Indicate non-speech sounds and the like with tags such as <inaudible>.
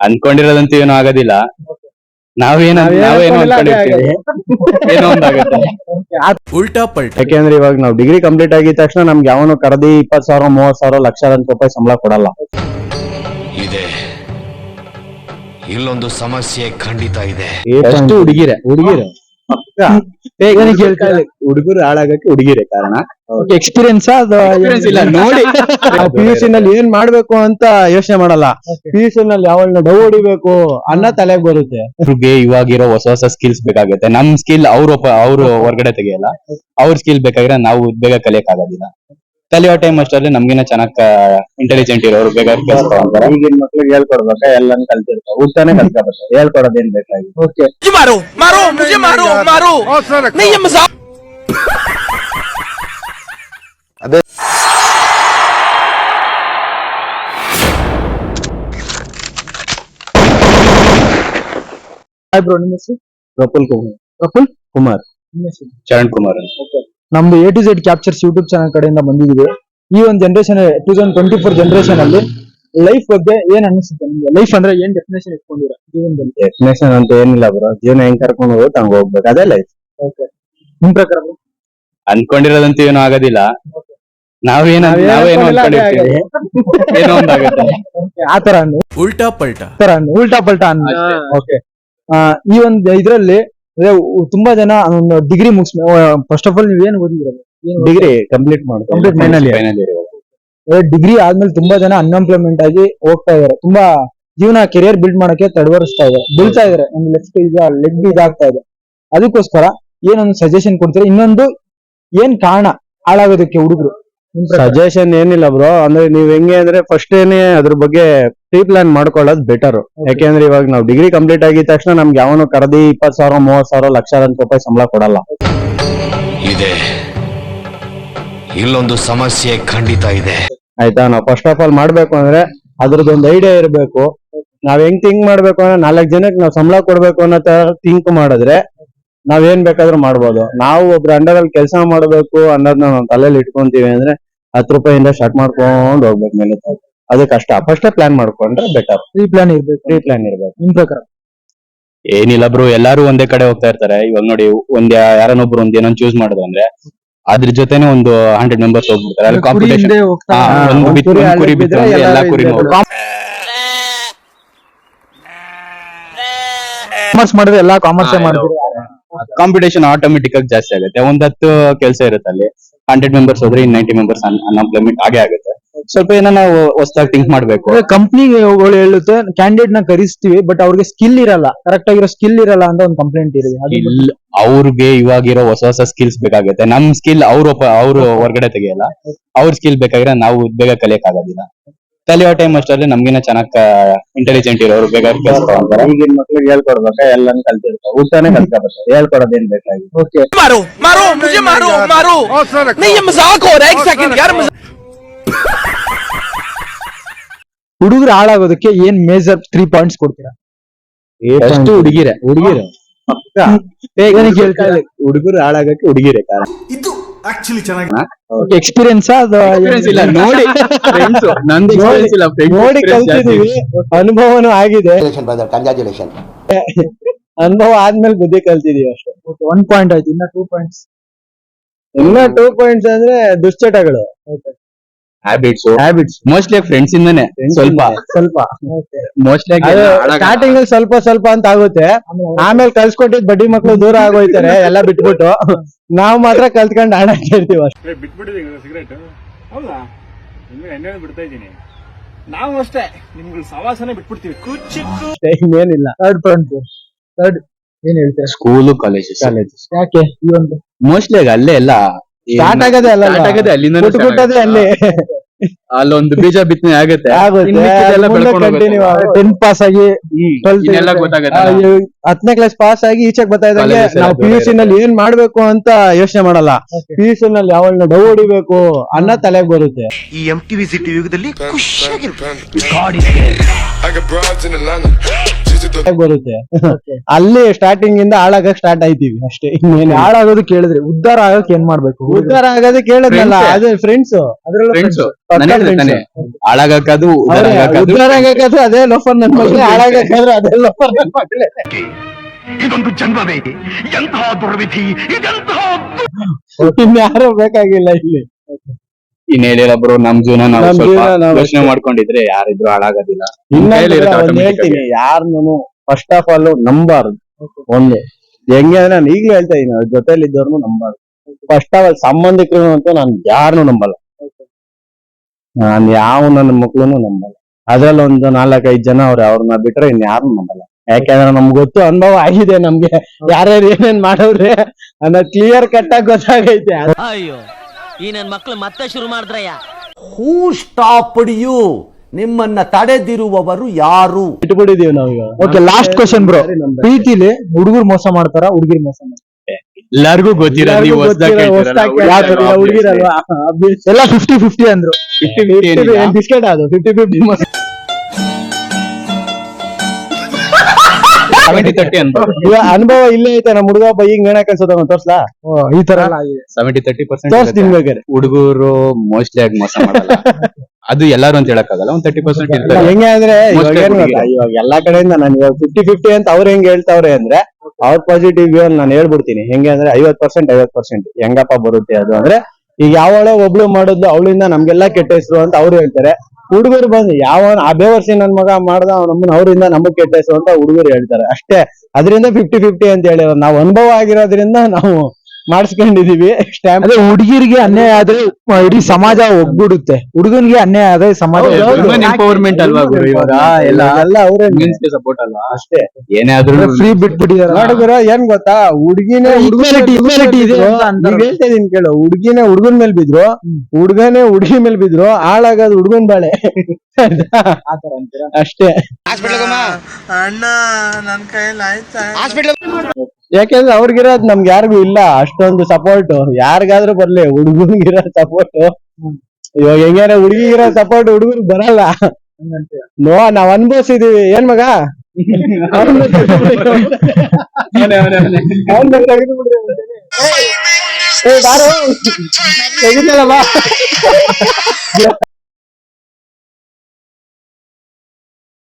ಅನ್ಕೊಂಡಿರೋದಂತೂ ಏನು ಆಗೋದಿಲ್ಲ. ನಾವೇನ ನಾವೇನೋ ಅನ್ಕೊಂಡಿರ್ತೀವಿ. ಏನೋ ಒಂದಾಗುತ್ತೆ. <laughs> ಉಲ್ಟಾ ಪಲ್ಟ. ಯಾಕೆಂದ್ರೆ ಇವಾಗ ನಾವು ಡಿಗ್ರಿ ಕಂಪ್ಲೀಟ್ ಆಗಿದ ತಕ್ಷಣ ನಮ್ಗೆ ಯಾವನು ಕರೆದಿ ಇಪ್ಪತ್ ಸಾವಿರ ಮೂವತ್ ಸಾವಿರ ಲಕ್ಷಾಂತರ ರೂಪಾಯಿ ಸಂಬಳ ಕೊಡಲ್ಲ. ಇದೆ. ಇಲ್ಲೊಂದು ಸಮಸ್ಯೆ ಖಂಡಿತ ಇದೆ. ಅಷ್ಟು ಹುಡುಗಿರೆ? ಹುಡುಗಿರು? ಹುಡುಗರು ಹಾಳಾಗಕ್ಕೆ ಹುಡುಗಿರೆ ಕಾರಣ? ಎಕ್ಸ್ಪೀರಿಯನ್ಸ್ ನೋಡಿ. ಪಿ ಯು ಸಿ ನಲ್ಲಿ ಏನ್ ಮಾಡ್ಬೇಕು ಅಂತ ಯೋಚನೆ ಮಾಡಲ್ಲ. ಪಿ ಯು ಸಿ ನಲ್ಲಿ ಅವಳನ್ನ ಡೌ ಹೊಡಿಬೇಕು ಅನ್ನೋ ತಲೆಗೆ ಬರುತ್ತೆ. ಅವ್ರಿಗೆ ಇವಾಗಿರೋ ಹೊಸ ಹೊಸ ಸ್ಕಿಲ್ಸ್ ಬೇಕಾಗುತ್ತೆ. ನಮ್ ಸ್ಕಿಲ್ ಅವ್ರು ಅವ್ರು ಹೊರಗಡೆ ತೆಗೆಯಲ್ಲ. ಅವ್ರ ಸ್ಕಿಲ್ ಬೇಕಾಗಿರೋ ನಾವು ಬೇಗ ಕಲಿಯಕ್ ಆಗೋದಿಲ್ಲ ಕಲಿಯೋ ಟೈಮ್ ಅಷ್ಟರಲ್ಲಿ ನಮ್ಗಿನ ಚೆನ್ನಾಗ್ ಇಂಟೆಲಿಜೆಂಟ್ ಇರೋರು ಬೇಗ ಕೇಳ್ಸ್ಕೊಂತಾರೆ ಈಗಿನ ಮಕ್ಳು ಹೇಳ್ಕೊಡ್ಬೇಕ ಎಲ್ಲಾನು ಕಲ್ತಿರ್ತಾವ ಊಟನೇ ಕಲ್ತ್ಕೋಬೇಕು ಹೇಳ್ಕೊಡೋದೇನ್ ಬೇಕಾಗಿ ಓಕೆ ಮಾರು ಮಾರು ಮಾರು ಮಾರು ಅದೇ ಹಾಯ್ ಬ್ರೋ ನಿಮ್ಮ ಹೆಸರು ಪ್ರಫುಲ್ ಕುಮಾರ್ ಪ್ರಫುಲ್ ಕುಮಾರ್ ಚರಣ್ ಕುಮಾರ್ ಅಂತ ಓಕೆ ನಮ್ದು A to Z captures YouTube channel ಕಡೆಯಿಂದ ಬಂದಿದ್ದೀವಿ ಈ ಒಂದು generation two thousand twenty four generation ಅಲ್ಲಿ ಲೈಫ್ ಬಗ್ಗೆ ಏನ್ ಅನಿಸುತ್ತೆ ನಿಮ್ಗೆ? ಲೈಫ್ ಅಂದ್ರೆ ಏನ್ ಡೆಫಿನೇಷನ್ ಇಟ್ಕೊಂಡಿರ ಜೀವನದಲ್ಲಿ? ಡೆಫಿನೇಷನ್ ಅಂತ ಏನಿಲ್ಲ ಬ್ರೋ ಜೀವನ ಹೆಂಗ್ ಕರ್ಕೊಂಡು ಹೋಗುತ್ತೆ ತಂಗ ಹೋಗ್ಬೇಕು. ಅದೇ ಲೈಫ್ ಓಕೆ ನಿಮ್ ಪ್ರಕಾರ ಅನ್ಕೊಂಡಿರೋದಂತ ಅನ್ಕೊಂಡಿರೋದಂತೂ ಏನೂ ಆಗೋದಿಲ್ಲ. ನಾವೇನ ನಾವೇನು ಅನ್ಕೊಂಡಿರ್ತೀವಿ. ಏನೋ ಒಂದಾಗುತ್ತೆ Okay, ಆ ತರ ಅನ್ನು. ಉಲ್ಟಾ ಪಲ್ಟಾ. ತರ ಅನ್ನು. ಉಲ್ಟಾ ಪಲ್ಟಾ ಅನ್ನು. ಅಷ್ಟೇ. ಓಕೆ ಈ ಒಂದು ಇದ್ರಲ್ಲಿ ಅದೇ ಉ- ತುಂಬಾ ಜನ ಡಿಗ್ರಿ ಮುಗಿಸ್ ಫಸ್ಟ್ ಆಫ್ ಆಲ್ ನೀವ್ ಏನ್ ಓದಿದಿರ ಡಿಗ್ರಿ ಕಂಪ್ಲೀಟ್ ಕಂಪ್ಲೀಟ್ ಇವಾಗ. ಡಿಗ್ರಿ ಆದ್ಮೇಲೆ ತುಂಬಾ ಜನ ಅನ್ಎಂಪ್ಲಾಯ್ಮೆಂಟ್ ಆಗಿ ಹೋಗ್ತಾ ಇದಾರೆ. ತುಂಬಾ ಜೀವನ ಕೆರಿಯರ್ ಬಿಲ್ಡ್ ಮಾಡಕ್ಕೆ ತಡವರಿಸ್ತಾ ಇದಾರೆ. ಬೀಳ್ತಾ ಇದಾರೆ. ಒಂದು ಲೆಫ್ಟ್ ಈಗ ಲೆಗ್ ಇದಾಗ್ತಾ ಇದೆ. ಅದಕ್ಕೋಸ್ಕರ ಏನೊಂದು ಸಜೆಷನ್ ಕೊಡ್ತೀರಾ? ಇನ್ನೊಂದು ಏನ್ ಕಾರಣ ಹಾಳಾಗೋದಕ್ಕೆ ಹುಡುಗರು? ಸಜೆಷನ್ ಏನಿಲ್ಲ ಬ್ರೋ ಅಂದ್ರೆ ನೀವ್ ಹೆಂಗೆ ಅಂದ್ರೆ ಫಸ್ಟ್ ಏನೇ ಅದ್ರ ಬಗ್ಗೆ ಪ್ರೀ ಪ್ಲಾನ್ ಮಾಡ್ಕೊಳ್ಳೋದು ಬೆಟರ್ ಯಾಕೆಂದ್ರೆ ಇವಾಗ ನಾವು ಡಿಗ್ರಿ ಕಂಪ್ಲೀಟ್ ಆಗಿದ ತಕ್ಷಣ ನಮ್ಗೆ ಯಾವನು ಕರೆದಿ ಇಪ್ಪತ್ ಸಾವಿರ ಮೂವತ್ ಸಾವಿರ ಲಕ್ಷಾಂತರ ರೂಪಾಯಿ ಸಂಬಳ ಕೊಡಲ್ಲ. ಇದೆ. ಇಲ್ಲೊಂದು ಸಮಸ್ಯೆ ಖಂಡಿತ ಇದೆ. ಆಯ್ತಾ? ನಾವು ಫಸ್ಟ್ ಆಫ್ ಆಲ್ ಮಾಡ್ಬೇಕು ಅಂದ್ರೆ ಅದ್ರದ್ದೊಂದು ಐಡಿಯಾ ಇರಬೇಕು. ನಾವ್ ಹೆಂಗ್ ಥಿಂಕ್ ಮಾಡ್ಬೇಕು ಅಂದ್ರೆ ನಾಲ್ಕು ಜನಕ್ಕೆ ನಾವು ಸಂಬಳ ಕೊಡ್ಬೇಕು ಅನ್ನೋ ತರ ಥಿಂಕ್ ಮಾಡಿದ್ರೆ ನಾವ್ ಏನ್ ಬೇಕಾದ್ರೂ ಮಾಡ್ಬೋದು. ನಾವು ಒಬ್ರು ಅಂಡರ್ ಅಲ್ಲಿ ಕೆಲಸ ಮಾಡ್ಬೇಕು ಅನ್ನೋದನ್ನ ನಾವು ತಲೆಯಲ್ಲಿ ಇಟ್ಕೊಂತೀವಿ ಅಂದ್ರೆ ಹತ್ತು ರೂಪಾಯಿಂದ ಸ್ಟಾರ್ಟ್ ಮಾಡ್ಕೊಂಡು ಹೋಗ್ಬೇಕು ಮೇಲೆ. ಅದು ಕಷ್ಟ. ಫಸ್ಟ್ ಪ್ಲಾನ್ ಮಾಡ್ಕೊಂಡ್ರೆ ಬೆಟರ್ ಪ್ರೀ ಪ್ಲಾನ್ ಇರ್ಬೇಕು. ಫ್ರೀ ಪ್ಲಾನ್ ಇರ್ಬೇಕು. ನಿಮ್ ಪ್ರಕಾರ? ಏನಿಲ್ಲ ಬ್ರೋ ಎಲ್ಲಾರು ಒಂದೇ ಕಡೆ ಹೋಗ್ತಾ ಇರ್ತಾರೆ. ಇವಾಗ ನೋಡಿ ಒಂದ್ ಯಾ- ಯಾರನ್ನೊಬ್ರು ಒಂದ್ ಏನೋ ಚೂಸ್ ಮಾಡುದು ಅಂದ್ರೆ ಅದ್ರ ಜೊತೆನೆ ಒಂದು ಹಂಡ್ರೆಡ್ ಮೆಂಬರ್ಸ್ ಹೋಗ್ಬಿಡ್ತಾರೆ. ಅಲ್ಲಿ ಕಾಂಪಿಟೇಷನ್ ಹಿಂದೆ ಹೋಗ್ತಾ ಹಾ, ಇದ್ದಾರೆ. ಒಂದು ಒಂದ್ ಬಿತ್ತು ಕುರಿ ಒಂದ್ ಕುರಿ ಬಿತ್ತು ಅಂದ್ರೆ ಎಲ್ಲಾ ಕುರಿ ಹಿಂದೆ ಕಾಮರ್ಸ್ ಮಾಡಿದ್ರೆ ಎಲ್ಲಾ ಕಾಮರ್ಸ್ ಮಾಡಿದ್ರು ಮಾಡ್ತೀವಿ ಕಾಂಪಿಟೇಷನ್ ಆಟೋಮೆಟಿಕ್ ಆಗಿ ಜಾಸ್ತಿ ಆಗುತ್ತೆ. ಒಂದ್ ಹತ್ತು ಕೆಲಸ ಇರುತ್ತೆ ಅಲ್ಲಿ. ಹಂಡ್ರೆಡ್ ಮೆಂಬರ್ಸ್ ಹೋದ್ರೆ ಇನ್ ನೈಂಟಿ ಮೆಂಬರ್ಸ್ ಅನ್ಎಂಪ್ಲಾಯ್ಮೆಂಟ್ ಆಗೇ ಆಗುತ್ತೆ. ಸ್ವಲ್ಪ ಏನೋ ನಾವು ಹೊಸದಾಗಿ ಥಿಂಕ್ ಮಾಡ್ಬೇಕು. ಕಂಪ್ನಿಗಳು ಹೇಳುತ್ತೆ ಕ್ಯಾಂಡಿಡೇಟ್ನ ಕರಿಸ್ತೀವಿ ಬಟ್ ಅವ್ರಿಗೆ ಸ್ಕಿಲ್ ಇರಲ್ಲ. ಕರೆಕ್ಟ್ ಆಗಿರೋ ಸ್ಕಿಲ್ ಇರಲ್ಲ ಅಂತ ಒಂದು ಕಂಪ್ಲೇಂಟ್ ಇದೆ ಅವ್ರಿಗೆ ಇವಾಗಿರೋ ಹೊಸ ಹೊಸ ಸ್ಕಿಲ್ಸ್ ಬೇಕಾಗುತ್ತೆ. ನಮ್ ಸ್ಕಿಲ್ ಅವ್ರು ಅವ್ರು ಹೊರಗಡೆ ತೆಗೆಯಲ್ಲ. ಅವ್ರ ಸ್ಕಿಲ್ ಬೇಕಾಗಿರೋ ನಾವು ಬೇಗ ಕಲಿಯಕ್ ಆಗೋದಿಲ್ಲ ಕಲಿಯೋ ಟೈಮ್ ಅಷ್ಟರಲ್ಲಿ ನಮ್ಗಿನ ಚೆನ್ನಾಗ್ ಇಂಟೆಲಿಜೆಂಟ್ ಇರೋರು ಬೇಗ ಕೆಲಸ ತಗೊಂತಾರೆ ಈಗಿನ ಮಕ್ಳಿಗೆ ಹೇಳ್ಕೊಡ್ಬೇಕ ಎಲ್ಲಾನು ಕಲ್ತಿರ್ತಾವ ಊಟನೇ ಕಲ್ತ್ಕೋಬೇಕು ಹೇಳ್ಕೊಡೋದೇನ್ ಬೇಕಾಗಿ ಓಕೆ मारो मारो मुझे मारो मारो नहीं ये मजाक हो रहा है एक सेकंड यार मजाक ಹುಡುಗರು ಹಾಳಾಗೋದಕ್ಕೆ ಏನ್ ಮೇಜರ್ ತ್ರೀ ಪಾಯಿಂಟ್ಸ್ ಕೊಡ್ತೀರಾ ಅಷ್ಟು ಹುಡುಗಿರೆ ಹುಡುಗಿರು ಏನಕ್ಕೆ ಹೇಳ್ತಾ ಇಲ್ಲ ಹುಡುಗರು ಹಾಳಾಗಕ್ಕೆ ಹುಡುಗಿರೆ ಕಾರಣ ಎಕ್ಸ್ಪೀರಿಯನ್ಸ್ ಅದು Experience ಇಲ್ಲ. ನೋಡಿ. ನಂದು ಎಕ್ಸ್ಪೀರಿಯನ್ಸ್ ಇಲ್ಲ. ನೋಡಿ ಕಲ್ತಿದೀವಿ. ಅನುಭವನೂ ಆಗಿದೆ. ಕಂಗ್ರಾಚುಲೇಷನ್. ಅನುಭವ ಆದ್ಮೇಲೆ ಬುದ್ಧಿ ಕಲ್ತಿದೀವಿ ಅಷ್ಟೇ. ಒನ್ ಪಾಯಿಂಟ್ ಆಯ್ತು. ಇನ್ನ ಟೂ ಪಾಯಿಂಟ್ಸ್ ಇನ್ನ ಟೂ ಪಾಯಿಂಟ್ಸ್ ಅಂದ್ರೆ ದುಶ್ಚಟಗಳು. ಹ್ಯಾಬಿಟ್ಸ್ ಹ್ಯಾಬಿಟ್ಸ್ ಮೋಸ್ಟ್ಲಿ ಫ್ರೆಂಡ್ಸ್ ಇಂದಾನೆ. ಸ್ವಲ್ಪ. ಸ್ವಲ್ಪ. ಮೋಸ್ಟ್ಲಿ ಸ್ಟಾರ್ಟಿಂಗ್ ಅಲ್ಲಿ ಸ್ವಲ್ಪ ಸ್ವಲ್ಪ ಅಂತ ಆಗುತ್ತೆ. ಆಮೇಲೆ ಕಲ್ಸ್ಕೊಟ್ಟಿದ್ ಬಡ್ಡಿ ಮಕ್ಕಳು ದೂರ ಆಗೋಯ್ತಾರೆ. ಎಲ್ಲ ಬಿಟ್ಬಿಟ್ಟು. ನಾವ್ ಮಾತ್ರ ಕಲ್ತ್ಕೊಂಡು ಹಣ ಕೇಳ್ತೀವಿ ಅಷ್ಟೇ. ಬಿಟ್ಬಿಟ್ಟಿದ್ದೀನಿ ಸಿಗರೇಟ್. ಹೌದಾ? ಇನ್ನು ಎಣ್ಣೆ ಬಿಡ್ತಾ ಇದ್ದೀನಿ. ನಾವು ಅಷ್ಟೇ. ನಿಮ್ಗೆ ಸವಾಸನೆ ಬಿಟ್ಬಿಡ್ತೀವಿ. ಇನ್ನೇನಿಲ್ಲ. ಥರ್ಡ್ ಪಾಯಿಂಟ್ ಥರ್ಡ್ ಏನ್ ಹೇಳ್ತೀರಾ? ಸ್ಕೂಲು ಕಾಲೇಜಸ್ ಕಾಲೇಜ್ ಯಾಕೆ? ಈ ಒಂದು ಮೋಸ್ಟ್ಲಿ ಅಲ್ಲೇ ಎಲ್ಲ ಸ್ಟಾರ್ಟ್ ಆಗದೆ ಅಲ್ಲ ಸ್ಟಾರ್ಟ್ ಆಗದೆ ಅಲ್ಲಿ. ಅಲ್ಲಿ ಅಲ್ಲೊಂದು ಬೀಜ ಬಿತ್ತನೆ ಆಗುತ್ತೆ. ಟೆಂತ್ ಪಾಸ್ ಆಗಿ ಟ್ವೆಲ್ತ್ ಇನ್ನೆಲ್ಲ ಗೊತ್ತಾಗುತ್ತೆ ಹತ್ತನೇ ಕ್ಲಾಸ್ ಪಾಸ್ ಆಗಿ ಈಚೆಗೆ ಬರ್ತಾ ಇದ್ದಂಗೆ ನಾವು ಪಿ ಯು ಸಿ ನಲ್ಲಿ ಏನ್ ಮಾಡ್ಬೇಕು ಅಂತ ಯೋಚನೆ ಮಾಡಲ್ಲ. ಪಿ ಯು ಸಿ ನಲ್ಲಿ ಯಾವನ್ನ ಡವ್ ಹೊಡಿಬೇಕು ಅನ್ನೋ ತಲೆಗೆ ಬರುತ್ತೆ. ಈ ಎಂ ಟಿವಿ ಸಿಟಿ ಯುಗದಲ್ಲಿ ಖುಷಿಯಾಗಿರ್ಬೇಕು. ಬರುತ್ತೆ. ಅಲ್ಲಿ ಸ್ಟಾರ್ಟಿಂಗ್ ಇಂದ ಹಾಳಾಗಕ್ ಸ್ಟಾರ್ಟ್ ಆಯ್ತೀವಿ. ಅಷ್ಟೇ ಇನ್ನೇನು ಹಾಳಾಗೋದು ಕೇಳಿದ್ರೆ. ಉದ್ಧಾರ ಆಗಕ್ ಏನ್ ಮಾಡ್ಬೇಕು? ಉದ್ಧಾರ ಆಗೋದು ಕೇಳದ್ನಲ್ಲ Friends. ಅದೇ ಫ್ರೆಂಡ್ಸ್ ಫ್ರೆಂಡ್ಸ್ ತಾನೆ. ಹಾಳಾಗಕ್ಕದು ಉದ್ಧಾರ ಆಗಕ್ಕಾದ್ರೆ. ಅದೇ ಲೋಫರ್ ನನ್ ಮಕ್ಳು ಹಾಳಾಗಕ್ಕಾದ್ರೆ ಅದೇ ಲೋಫರ್ ನನ್ ಮಕ್ಳೇ ಇದೊಂದು ಜನ್ಮವೇ ಎಂತಹ ದುರ್ವಿಧಿ ಇದೆಂತಹ ಇನ್ಯಾರು ಬೇಕಾಗಿಲ್ಲ ಇಲ್ಲಿ. ಇನ್ ಹೇಳಿಲ್ಲ ಬ್ರೋ ನಮ್ ಜೀವನ ನಾವು ನಮ್ ಸ್ವಲ್ಪ ಜೀವನ ನಾವು ಯೋಚನೆ ಮಾಡ್ಕೊಂಡಿದ್ರೆ ಯಾರಿದ್ರು ಹಾಳಾಗೋದಿಲ್ಲ. ಇನ್ನ ಹೇಳ್ತೀನಿ ಯಾರನ್ನು ಫಸ್ಟ್ ಆಫ್ ಆಲ್ ನಂಬಾರ್ದು. ಒಂದು. ಹೆಂಗೆ ಅಂದ್ರೆ ನಾನು ಈಗ್ಲೂ ಹೇಳ್ತಾ ಇದೀನಿ ಅವ್ರ ಜೊತೆಲಿ ಇದ್ದವ್ರನ್ನು ನಂಬಾರ್ದು. ಫಸ್ಟ್ ಆಫ್ ಆಲ್ ಸಂಬಂಧಿಕರು ಅಂತ ನಾನು ಯಾರನ್ನು ನಂಬಲ್ಲ. ನಾನ್ ಯಾವ ನನ್ನ ಮಕ್ಳುನು ನಂಬಲ್ಲ. ಅದ್ರಲ್ಲಿ ಒಂದು ನಾಲ್ಕೈದು ಜನ ಅವ್ರು ಅವ್ರನ್ನ ಬಿಟ್ರೆ ಇನ್ ಯಾರನ್ನು ನಂಬಲ್ಲ. ಯಾಕೆಂದ್ರೆ ನಮ್ಗೆ ಗೊತ್ತು ಅನುಭವ ಆಗಿದೆ ನಮ್ಗೆ. ಯಾರ್ಯಾರು ಏನೇನ್ ಮಾಡವ್ರೆ ಅನ್ನೋದು ಕ್ಲಿಯರ್ ಕಟ್ ಆಗಿ ಗೊತ್ತಾಗೈತೆ. ಅಯ್ಯೋ. ಈ ನನ್ನ ಮಕ್ಕಳು ಮತ್ತೆ ಶುರು ಮಾಡಿದ್ರಯ್ಯ. ಹೂ ಸ್ಟಾಪ್ಡ್ ಯು ನಿಮ್ಮನ್ನ ತಡೆದಿರುವವರು ಯಾರು? ಇಟ್ಬಿಟ್ಟಿದೀವಿ ನಾವೀಗ. ಓಕೆ ಲಾಸ್ಟ್ ಕ್ವಶನ್ ಬ್ರೋ ಪ್ರೀತಿಲಿ ಹುಡುಗರು ಮೋಸ ಮಾಡ್ತಾರ ಹುಡುಗಿರ್ ಮೋಸ ಮಾಡ್ತಾರ? ಎಲ್ಲಾರ್ಗೂ ಗೊತ್ತಿರೋ ನೀವು ಹೊಸ್ದಾಗ್ ಕೇಳ್ತಿರಲ್ಲ, ಹುಡುಗಿರಲ್ವಾ? ಎಲ್ಲ ಫಿಫ್ಟಿ ಫಿಫ್ಟಿ ಅಂದ್ರು. 50-50 ಏನಿಲ್ಲ. ಬಿಸ್ಕೆಟ್ ಅದು ಫಿಫ್ಟಿ ಫಿಫ್ಟಿ 70-30 ಅನ್ಬೋದು. ಅನುಭವ ಇಲ್ಲೇ ಐತೆ ನಮ್ಮ ಹುಡುಗ ಬೈಯಿಂಗ್ ಏನ ಕಲ್ಸೋದ ತೋರ್ಸ್ಲಾ? ಈ ತರ ಎಲ್ಲ ಆಗಿದೆ 70-30% ತೋರ್ಸ್ತೀನಿ ಇರುತ್ತೆ. ಹುಡುಗರು ಮೋಸ್ಟ್ಲಿ ಆಗಿ ಮೋಸ ಮಾಡಲ್ಲ. ಅದು ಎಲ್ಲಾರು ಅಂತ ಹೇಳಕ್ಕಾಗಲ್ಲ ಒಂದ್ ತರ್ಟಿ ಪರ್ಸೆಂಟ್ ಇರ್ತಾರೆ. ಹೆಂಗೆ ಅಂದ್ರೆ ಇವಾಗ ಏನ್ ಗೊತ್ತಾ? ಇವಾಗ ಎಲ್ಲಾ ಕಡೆಯಿಂದ ನಾನು ಇವಾಗ ಫಿಫ್ಟಿ ಫಿಫ್ಟಿ ಅಂತ ಅವ್ರು ಹೆಂಗ್ ಹೇಳ್ತಾವ್ರೆ ಅಂದ್ರೆ ಅವ್ರ ಪಾಸಿಟಿವ್ ವ್ಯೂ ನಾನು ಹೇಳ್ಬಿಡ್ತೀನಿ. ಹೆಂಗೆ ಅಂದ್ರೆ ಐವತ್ ಪರ್ಸೆಂಟ್ ಐವತ್ ಪರ್ಸೆಂಟ್ ಹೆಂಗಪ್ಪ ಬರುತ್ತೆ ಅದು ಅಂದ್ರೆ ಈಗ ಯಾವಳೆ ಒಬ್ಳು ಮಾಡಿದ್ಲು ಅವಳಿಂದ ನಮ್ಗೆಲ್ಲಾ ಕೆಟ್ಟ ಹೆಸರು ಅಂತ ಅವ್ರು ಹೇಳ್ತಾರೆ. ಹುಡುಗರು ಬಂದು ಯಾವ ಆ ಬೇವರ್ಸಿ ನನ್ ಮಗ ಮಾಡ್ದ ನಮ್ಮನ್ನ ಅವರಿಂದ ನಮಗ್ ಕೆಟ್ಟ ಅಂತ ಹುಡುಗರು ಹೇಳ್ತಾರೆ. ಅಷ್ಟೇ. ಅದರಿಂದ ಫಿಫ್ಟಿ ಫಿಫ್ಟಿ ಅಂತ ಹೇಳಿ ನಾವು ಅನುಭವ ಆಗಿರೋದ್ರಿಂದ ನಾವು ಮಾಡಿಸ್ಕೊಂಡಿದೀವಿ. ಸ್ಟ್ಯಾಂಪ್ ಅದೇ ಹುಡುಗಿರಿಗೆ ಅನ್ಯಾಯ ಆದ್ರೆ ಇಡೀ ಸಮಾಜ ಒಗ್ಗೂಡುತ್ತೆ ಹುಡುಗನ್ಗೆ ಅನ್ಯಾಯ ಆದ್ರೆ ಸಮಾಜ. ಎಂಪವರ್ಮೆಂಟ್ ಅಲ್ವಾ ಗುರು ಇವಾಗ ಎಲ್ಲ ಎಲ್ಲ ಅವ್ರೇ ಸಪೋರ್ಟ್ ಅಲ್ವಾ? ಅಷ್ಟೇ. ಏನೇ ಆದ್ರೂ ಫ್ರೀ ಬಿಟ್ಬಿಟ್ಟಿದಾರೆ. ನೋಡಿದ್ರ ಏನ್ ಗೊತ್ತಾ? ಹುಡುಗಿನೇ Equality, equality ಇದೆ ಹೇಳ್ತಾ ಇದೀನಿ ಕೇಳು. ಹುಡುಗಿನೇ ಹುಡುಗನ್ ಮೇಲೆ ಬಿದ್ರು ಹುಡುಗನೇ ಹುಡುಗಿ ಮೇಲೆ ಬಿದ್ರು ಹಾಳಾಗೋದು ಹುಡುಗನ್ ಬಾಳೆ. ಅಷ್ಟೇ. ಅಣ್ಣ ನನ್ ಕೈಯಲ್ಲಿ ಆಯ್ತಾ ಯಾಕೆಂದ್ರೆ ಅವ್ರಿಗಿರೋದ್ ನಮ್ಗೆ ಯಾರಿಗೂ ಇಲ್ಲ ಅಷ್ಟೊಂದು ಸಪೋರ್ಟ್ ಯಾರಿಗಾದ್ರೂ ಬರ್ಲಿ ಹುಡುಗನಿಗಿರೋ ಸಪೋರ್ಟ್ ಇವಾಗ ಹೆಂಗಾರ ಹುಡುಗಿಗಿರೋ ಸಪೋರ್ಟ್ ಹುಡುಗರು ಬರಲ್ಲ. ನೋ ನಾವ್ ಅನ್ಭವಿಸಿದೀವಿ. ಏನ್ ಮಗ? <laughs> ಅವ್ನ